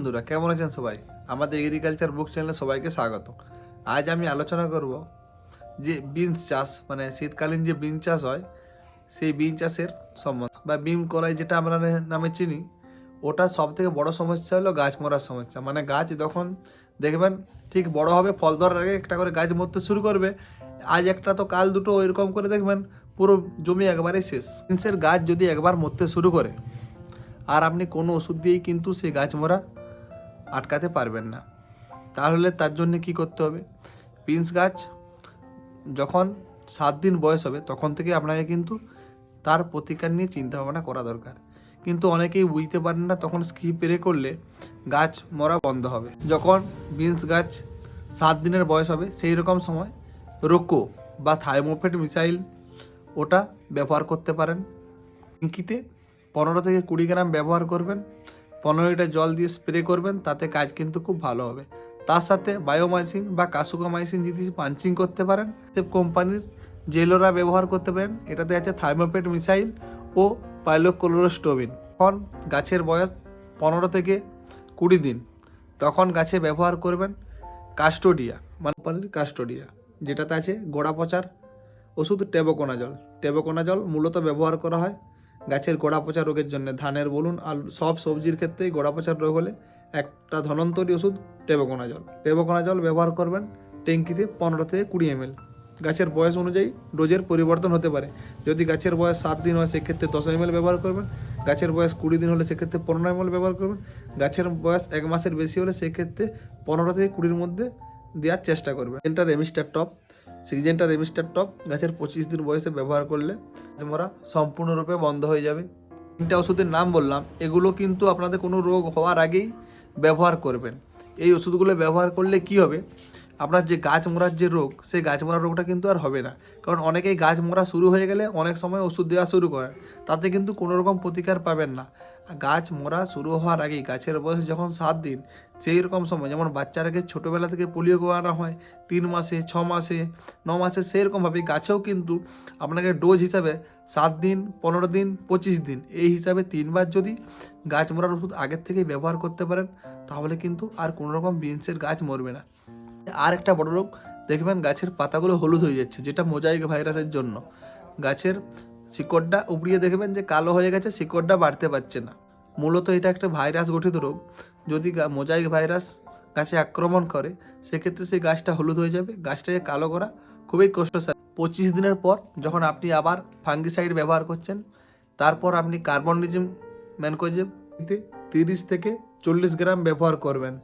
বন্ধুরা, কেমন আছেন সবাই? আমাদের এগ্রিকালচার বুক চ্যানেলে সবাইকে স্বাগত। আজ আমি আলোচনা করব যে বিনস চাষ মানে শীতকালীন যে বিন চাষ হয়, সেই বিন চাষের সম্বন্ধে। বা বিন কলাই যেটা আমরা নামে চিনি, ওটা সব থেকে বড় সমস্যা হলো গাছ মরার সমস্যা। মানে গাছ যখন দেখবেন ঠিক বড় হবে, ফল ধরার আগে একটা করে গাছ মরতে শুরু করবে। আজ একটা তো কাল দুটো ওইরকম করে দেখবেন, পুরো জমি একবারেই শেষ। বিনসের গাছ যদি একবার মরতে শুরু করে, আর আপনি কোনো ওষুধ দিয়েই কিন্তু সেই গাছ মরা আটকাতে পারবেন না। তাহলে তার জন্য কি করতে হবে? পিন্স গাছ যখন সাত দিন বয়স হবে, তখন থেকে আপনাকে কিন্তু তার প্রতিকার নিয়ে চিন্তা ভাবনা করা দরকার। কিন্তু অনেকেই বুঝতে পারেন না, তখন স্কিপ পেরে করলে গাছ মরা বন্ধ হবে। যখন বিনস গাছ সাত দিনের বয়স হবে, সেই রকম সময় রোকো বা থাইমোফেট মিসাইল ওটা ব্যবহার করতে পারেন। ট্যাঙ্কিতে পনেরো থেকে কুড়ি গ্রাম ব্যবহার করবেন। পনেরো লিটার জল দিয়ে স্প্রে করবেন, তাতে কাজ কিন্তু খুব ভালো হবে। তার সাথে বায়োমাইসিন বা কাসুকামাইসিন যদি পাঞ্চিং করতে পারেন সে কোম্পানির জেলোরা ব্যবহার করতে পারেন। এটাতে আছে থাইমোপেট মিসাইল ও পাইলোক্লোরোস্টোবিন। তখন গাছের বয়স পনেরো থেকে কুড়ি দিন। তখন গাছে ব্যবহার করবেন কাস্টোডিয়া মানে কাস্টোডিয়া, যেটাতে আছে গোড়া পচার ওষুধ টেবোকোনাজল। টেবোকোনাজল মূলত ব্যবহার করা হয় গাছের গোড়া পচা রোগের জন্য। ধানের বলুন আলু সব সবজির ক্ষেত্রেই গোড়া পচার রোগ হলে একটা ধনন্তরী ওষুধ টেবকোনা জল টেবকোনা জল ব্যবহার করবেন ট্যাঙ্কিতে পনেরো থেকে কুড়ি এমএল। গাছের বয়স অনুযায়ী ডোজের পরিবর্তন হতে পারে। যদি গাছের বয়স সাত দিন হয়, সেক্ষেত্রে দশ এমএল ব্যবহার করবেন। গাছের বয়স কুড়ি দিন হলে, সেক্ষেত্রে পনেরো এমএল ব্যবহার করবেন। গাছের বয়স এক মাসের বেশি হলে, সেক্ষেত্রে পনেরো থেকে কুড়ির মধ্যে দেওয়ার চেষ্টা করবেন। এটা রেমিস্টার টপ সিজেন্টা রেমিস্টার টপ গাছের পঁচিশ দিন বয়সে ব্যবহার করলে মরা সম্পূর্ণরূপে বন্ধ হয়ে যাবে। তিনটা ওষুধের নাম বললাম, এগুলো কিন্তু আপনাদের কোনো রোগ হওয়ার আগেই ব্যবহার করবেন। এই ওষুধগুলো ব্যবহার করলে কি হবে? আপনার যে গাছ মরার যে রোগ, সেই গাছ মরার রোগটা কিন্তু আর হবে না। কারণ অনেকেই গাছ মরা শুরু হয়ে গেলে অনেক সময় ওষুধ দেওয়া শুরু করেন। তাতে কিন্তু কোনো রকম প্রতিকার পাবেন না। গাছ মরা শুরু হওয়ার আগেই গাছের বয়স যখন সাত দিন, সেই রকম সময়, যেমন বাচ্চারাকে ছোটোবেলা থেকে পোলিও খাওয়ানো হয়, তিন মাসে, ছ মাসে, ন মাসে, সেই রকমভাবে গাছেও কিন্তু আপনাকে ডোজ হিসাবে সাত দিন, পনেরো দিন, পঁচিশ দিন, এই হিসাবে তিনবার যদি গাছ মরার ওষুধ আগের থেকেই ব্যবহার করতে পারেন, তাহলে কিন্তু আর কোনো রকম বিনসের গাছ মরবে না। আর একটা বড় রোগ, দেখবেন গাছের পাতাগুলো হলুদ হয়ে যাচ্ছে, যেটা মোজাইক ভাইরাসের জন্য। গাছের শিকড়টা উপড়িয়ে দেখবেন যে কালো হয়ে গেছে, শিকড়টা বাড়তে পারছে না। মূলত এটা একটা ভাইরাস গঠিত রোগ। যদি মোজাইক ভাইরাস গাছে আক্রমণ করে, সেক্ষেত্রে সেই গাছটা হলুদ হয়ে যাবে, গাছটাকে কালো করা খুবই কষ্টসাধ্য। পঁচিশ দিনের পর যখন আপনি আবার ফাঙ্গিসাইড ব্যবহার করছেন, তারপর আপনি কার্বনডিজম ম্যানকোজেম তিরিশ থেকে চল্লিশ গ্রাম ব্যবহার করবেন।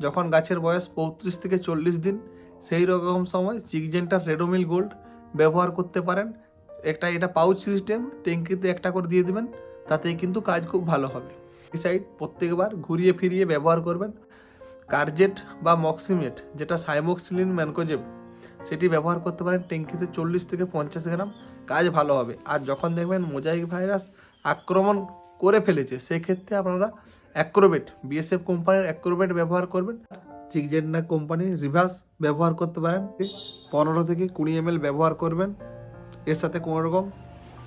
যখন গাছের বয়স পঁয়ত্রিশ থেকে চল্লিশ দিন, সেই রকম সময় সিগজেন্টার রেডোমিল গোল্ড ব্যবহার করতে পারেন। একটা, এটা পাউচ সিস্টেম, ট্যাঙ্কিতে একটা করে দিয়ে দেবেন, তাতেই কিন্তু কাজ খুব ভালো হবে। সাইড প্রত্যেকবার ঘুরিয়ে ফিরিয়ে ব্যবহার করবেন। কার্জেট বা মক্সিমেট, যেটা সাইমোক্সিলিন ম্যানকোজেব, সেটি ব্যবহার করতে পারেন ট্যাঙ্কিতে চল্লিশ থেকে পঞ্চাশ গ্রাম, কাজ ভালো হবে। আর যখন দেখবেন মোজাইক ভাইরাস আক্রমণ করে ফেলেছে, সেক্ষেত্রে আপনারা অ্যাক্রোবেট বিএসএফ কোম্পানির অ্যাক্রোবেট ব্যবহার করবেন। সিগজেন্ডা কোম্পানির রিভার্স ব্যবহার করতে পারেন। পনেরো থেকে কুড়ি এমএল ব্যবহার করবেন। এর সাথে কোনো রকম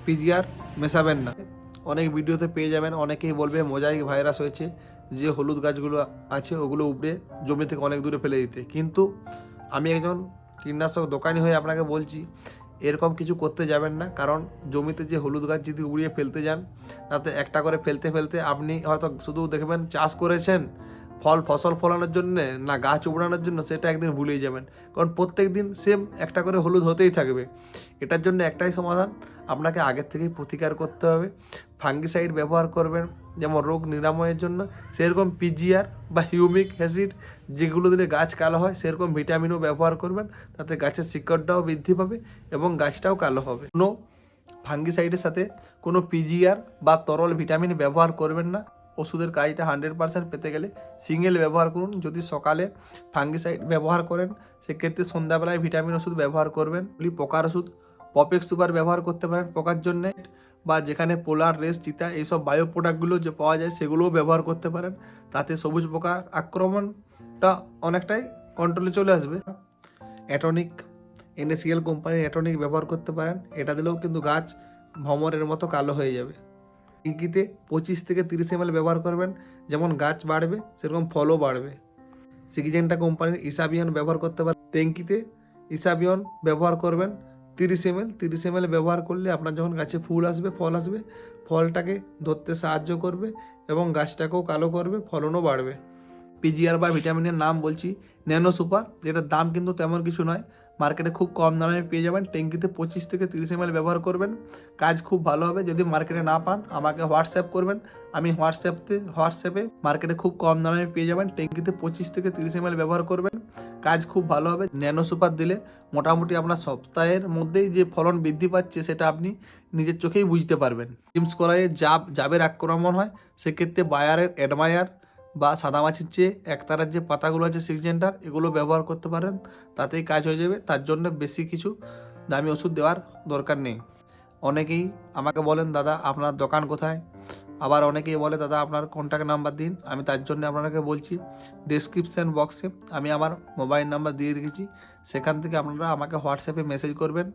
পিজিআর মেশাবেন না। অনেক ভিডিওতে পেয়ে যাবেন, অনেকেই বলবে মোজাইক ভাইরাস হয়েছে, যে হলুদ গাছগুলো আছে ওগুলো উপড়ে জমি থেকে অনেক দূরে ফেলে দিতে। কিন্তু আমি একজন কীটনাশক দোকানি হয়ে আপনাকে বলছি এরকম কিছু করতে যাবেন না, কারণ জমিতে যে হলুদ গাছ যদি উড়িয়ে ফেলতে যান, তাতে একটা করে ফেলতে ফেলতে আপনি হয়তো শুধু দেখবেন চাষ করেছেন ফল, ফসল ফলানোর জন্য না গাছ উবড়ানোর জন্য সেটা একদিন ভুলেই যাবেন। কারণ প্রত্যেক দিন সেম একটা করে হলুদ হতেই থাকবে। এটার জন্য একটাই সমাধান, আপনাকে আগের থেকেই প্রতিকার করতে হবে। ফাঙ্গিসাইড ব্যবহার করবেন, যেমন রোগ নিরাময়ের জন্য। সেরকম পিজিআর বা হিউমিক অ্যাসিড যেগুলো দিলে গাছ কালো হয়, সেরকম ভিটামিনও ব্যবহার করবেন। তাতে গাছের শিকড়টাও বৃদ্ধি পাবে এবং গাছটাও কালো হবে। কোনো ফাঙ্গিসাইডের সাথে কোনো পিজিআর বা তরল ভিটামিন ব্যবহার করবেন না। ওষুধের কাজটা হান্ড্রেড পার্সেন্ট পেতে গেলে সিঙ্গেল ব্যবহার করুন। যদি সকালে ফাঙ্গিসাইড ব্যবহার করেন, সেক্ষেত্রে সন্ধ্যাবেলায় ভিটামিন ওষুধ ব্যবহার করবেন। এগুলি পোকার ওষুধ পপেক্স সুপার ব্যবহার করতে পারেন পোকার জন্যে। বা যেখানে পোলার রেস চিতা এইসব বায়ো প্রোডাক্টগুলো যে পাওয়া যায়, সেগুলোও ব্যবহার করতে পারেন। তাতে সবুজ পোকা আক্রমণটা অনেকটাই কন্ট্রোলে চলে আসবে। অ্যাটনিক এনএসিএল কোম্পানির অ্যাটনিক ব্যবহার করতে পারেন। এটা দিলেও কিন্তু গাছ ভ্রমরের মতো কালো হয়ে যাবে। ট্যাঙ্কিতে পঁচিশ থেকে তিরিশ এম ব্যবহার করবেন। যেমন গাছ বাড়বে, সেরকম ফলও বাড়বে। সিগজেন্টা কোম্পানির ইসাবিয়ন ব্যবহার করতে পারেন ট্যাঙ্কিতে ইসাবিয়ন ব্যবহার করবেন। তিরিশ এম এল, তিরিশ এম ব্যবহার করলে আপনার যখন গাছে ফুল আসবে, ফল আসবে, ফলটাকে ধরতে সাহায্য করবে এবং গাছটাকেও কালো করবে, ফলনও বাড়বে। পিজিআর বা ভিটামিনের নাম বলছি ন্যানো সুপার যেটার দাম কিন্তু তেমন কিছু নয়। মার্কেটে খুব কম দামে পেয়ে যাবেন। ট্যাঙ্কিতে পঁচিশ থেকে তিরিশ এম ব্যবহার করবেন। কাজ খুব ভালো হবে যদি মার্কেটে না পান। আমাকে হোয়াটসঅ্যাপ করবেন। আমি হোয়াটসঅ্যাপতে, হোয়াটসঅ্যাপে মার্কেটে খুব কম দামে পেয়ে যাবেন। ট্যাঙ্কিতে পঁচিশ থেকে তিরিশ এম ব্যবহার করবেন। কাজ খুব ভালো হবে। ন্যানো সুপার দিলে মোটামুটি আপনার সপ্তাহের মধ্যেই যে ফলন বৃদ্ধি পাচ্ছে সেটা আপনি নিজের চোখেই বুঝতে পারবেন। টিমস করায় জাব, জাবের আক্রমণ হয়। সেক্ষেত্রে বায়ারের অ্যাডমায়ার বা সাদা সাদামাছির চেয়ে একতারার যে পাতাগুলো আছে সিক্সজেন্টার এগুলো ব্যবহার করতে পারেন। তাতেই কাজ হয়ে যাবে। তার জন্য বেশি কিছু দামি ওষুধ দেওয়ার দরকার নেই। অনেকেই আমাকে বলেন, দাদা, আপনার দোকান কোথায়? আবার অনেকেই বলে, দাদা, আপনার কন্ট্যাক্ট নাম্বার দিন। আমি তার জন্য আপনাকে বলছি ডিসক্রিপশান বক্সে আমি আমার মোবাইল নাম্বার দিয়ে রেখেছি। সেখান থেকে আপনারা আমাকে হোয়াটসঅ্যাপে মেসেজ করবেন।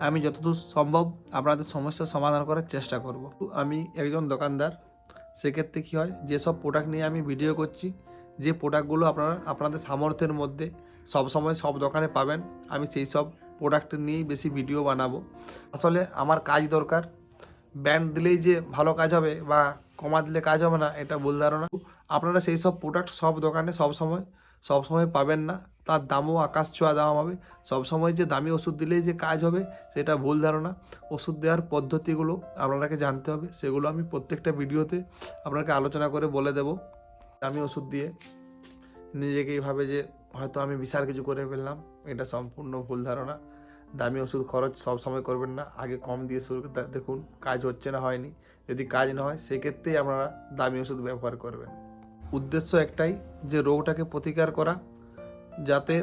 আমি যতদূর সম্ভব আপনাদের সমস্যার সমাধান করার চেষ্টা করব। আমি একজন দোকানদার। সেক্ষেত্রে কী হয়? যেসব প্রোডাক্ট নিয়ে আমি ভিডিও করছি, যে প্রোডাক্টগুলো আপনারা, আপনাদের সামর্থ্যের মধ্যে সব সময় সব দোকানে পাবেন, আমি সেই সব প্রোডাক্ট নিয়েই বেশি ভিডিও বানাবো। আসলে আমার কাজ দরকার। ব্যান্ড দিলেই যে ভালো কাজ হবে বা কমা দিলে কাজ হবে না, এটা ভুল ধারণা। আপনারা সেই সব প্রোডাক্ট সব দোকানে সব সময় সব সময় পাবেন না। তার দামও আকাশ ছোঁয়া দাম হবে। সব সময় যে দামি ওষুধ দিলেই যে কাজ হবে, সেটা ভুল ধারণা। ওষুধ দেওয়ার পদ্ধতিগুলো আপনাকে জানতে হবে, সেগুলো আমি প্রত্যেকটা ভিডিওতে আপনাকে আলোচনা করে বলে দেব। দামি ওষুধ দিয়ে নিজেকে এইভাবে যে হয়তো আমি বিশাল কিছু করে ফেললাম, এটা সম্পূর্ণ ভুল ধারণা। দামি ওষুধ খরচ সব সময় করবেন না, আগে কম দিয়ে শুরু দেখুন, কাজ হচ্ছে না, হয়নি। যদি কাজ না হয়, সেক্ষেত্রেই আপনারা দামি ওষুধ ব্যবহার করবেন। উদ্দেশ্য একটাই, যে রোগটাকে প্রতিকার করা যাতে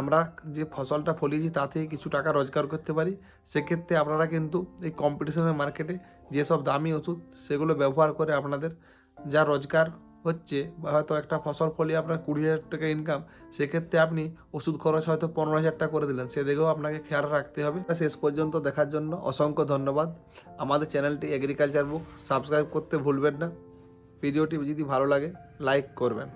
আমরা যে ফসলটা ফলিয়েছি তা থেকে কিছু টাকা রোজগার করতে পারি, সেক্ষেত্রে আপনারা কিন্তু এই কম্পিটিশনের মার্কেটে যেসব দামি ওষুধ সেগুলো ব্যবহার করে আপনাদের যা রোজগার হচ্ছে বা হয়তো একটা ফসল ফলিয়ে আপনার কুড়ি হাজার টাকা ইনকাম সেক্ষেত্রে আপনি ওষুধ খরচ হয়তো পনেরো হাজার টাকা করে দিলেন। সেদিকেও আপনাকে খেয়াল রাখতে হবে। শেষ পর্যন্ত দেখার জন্য অসংখ্য ধন্যবাদ। আমাদের চ্যানেলটি এগ্রিকালচার বুক সাবস্ক্রাইব করতে ভুলবেন না। ভিডিওটি যদি ভালো লাগে লাইক করবেন।